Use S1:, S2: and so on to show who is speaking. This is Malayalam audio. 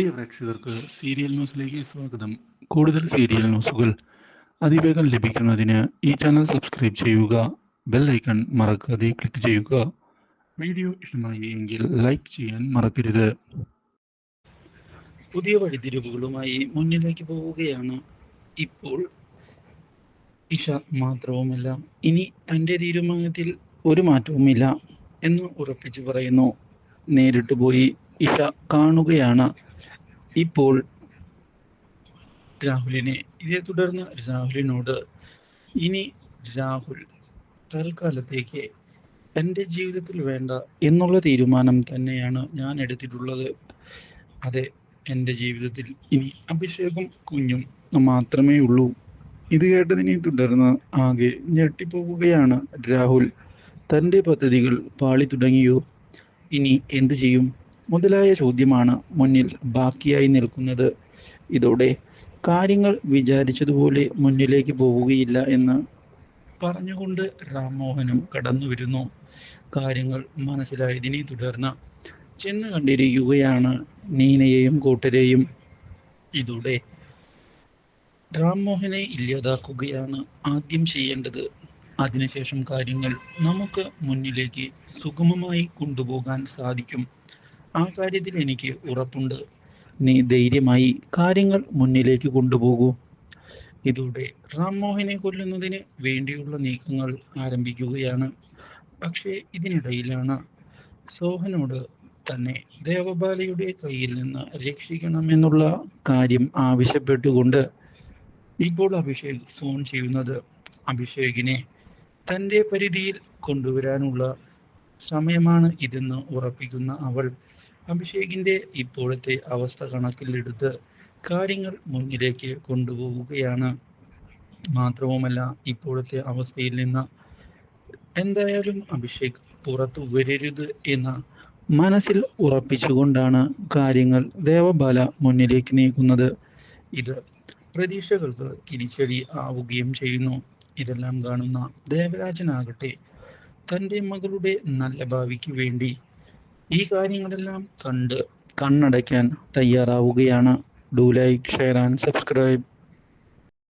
S1: പ്രിയ പ്രേക്ഷകർക്ക് സീരിയൽ ന്യൂസിലേക്ക് സ്വാഗതം. കൂടുതൽ സീരിയൽ ന്യൂസുകൾ അതിവേഗം ലഭിക്കുന്നതിന് ഈ ചാനൽ സബ്സ്ക്രൈബ് ചെയ്യുക ബെൽ ഐക്കൺ മറക്കാതെ ക്ലിക്ക് ചെയ്യുക. വീഡിയോ ഇഷ്ടമായി എങ്കിൽ ലൈക്ക് ചെയ്യാൻ മറക്കരുത്. പുതിയ വഴിതിരിവുകളുമായി മുന്നിലേക്ക് പോവുകയാണ് ഇപ്പോൾ ഇഷ മാത്രവുമല്ല. ഇനി തന്റെ തീരുമാനത്തിൽ ഒരു മാറ്റവുമില്ല എന്ന് ഉറപ്പിച്ചു പറയുന്നു. നേരിട്ട് പോയി ഇഷ കാണുകയാണ്. ഇപ്പോൾ രാഹുലിനെ ഇതേ തുടർന്ന് രാഹുലിനോട് ഇനി രാഹുൽ തൽക്കാലത്തേക്ക് എന്റെ ജീവിതത്തിൽ വേണ്ട എന്നുള്ള തീരുമാനം തന്നെയാണ് ഞാൻ എടുത്തിട്ടുള്ളത്. അതെ എന്റെ ജീവിതത്തിൽ ഇനി അഭിഷേകും കുഞ്ഞും മാത്രമേ ഉള്ളൂ. ഇത് കേട്ടതിനെ തുടർന്ന് ആകെ ഞെട്ടിപ്പോവുകയാണ് രാഹുൽ. തന്റെ പദ്ധതികൾ പാളി തുടങ്ങിയോ ഇനി എന്തു ചെയ്യും? മുതലായ ചോദ്യമാണ് മുന്നിൽ ബാക്കിയായി നിൽക്കുന്നത്. ഇതോടെ കാര്യങ്ങൾ വിചാരിച്ചതുപോലെ മുന്നിലേക്ക് പോവുകയില്ല എന്ന് പറഞ്ഞുകൊണ്ട് രാംമോഹനും കടന്നു വരുന്നു. കാര്യങ്ങൾ മനസ്സിലായതിനെ തുടർന്ന് ചെന്ന് കണ്ടിരിക്കുകയാണ് നീനയെയും കൂട്ടരെയും. ഇതോടെ രാംമോഹനെ ഇല്ലാതാക്കുകയാണ് ആദ്യം ചെയ്യേണ്ടത്. അതിനുശേഷം കാര്യങ്ങൾ നമുക്ക് മുന്നിലേക്ക് സുഗമമായി കൊണ്ടുപോകാൻ സാധിക്കും. ആ കാര്യത്തിൽ എനിക്ക് ഉറപ്പുണ്ട്. നീ ധൈര്യമായി കാര്യങ്ങൾ മുന്നിലേക്ക് കൊണ്ടുപോകൂ. ഇതോടെ റാംമോഹനെ കൊല്ലുന്നതിന് വേണ്ടിയുള്ള നീക്കങ്ങൾ ആരംഭിക്കുകയാണ്. പക്ഷേ ഇതിനിടയിലാണ് സോഹനോട് തന്നെ ദേവബാലയുടെ കയ്യിൽ നിന്ന് രക്ഷിക്കണമെന്നുള്ള കാര്യം ആവശ്യപ്പെട്ടുകൊണ്ട് ഇപ്പോൾ അഭിഷേക് ഫോൺ ചെയ്യുന്നത് അഭിഷേകിനെ തന്റെ പരിധിയിൽ കൊണ്ടുവരാനുള്ള സമയമാണ് ഇതെന്ന് ഉറപ്പിക്കുന്ന അവൾ അഭിഷേകിന്റെ ഇപ്പോഴത്തെ അവസ്ഥ കണക്കിലെടുത്ത് കാര്യങ്ങൾ മുന്നിലേക്ക് കൊണ്ടുപോവുകയാണ്. മാത്രവുമല്ല ഇപ്പോഴത്തെ അവസ്ഥയിൽ നിന്ന് എന്തായാലും അഭിഷേക് പുറത്തു വരരുത് എന്ന മനസ്സിൽ ഉറപ്പിച്ചുകൊണ്ടാണ് കാര്യങ്ങൾ ദേവബാല മുന്നിലേക്ക് നീക്കുന്നത് ഇത് പ്രതീക്ഷകൾക്ക് തിരിച്ചടി ആവുകയും ചെയ്യുന്നു. ഇതെല്ലാം കാണുന്ന ദേവരാജനാകട്ടെ തന്റെ മകളുടെ നല്ല ഭാവിക്ക് വേണ്ടി ഈ കാര്യങ്ങളെല്ലാം കണ്ട് കണ്ണടയ്ക്കാൻ തയ്യാറാവുകയാണ്. Do like share and subscribe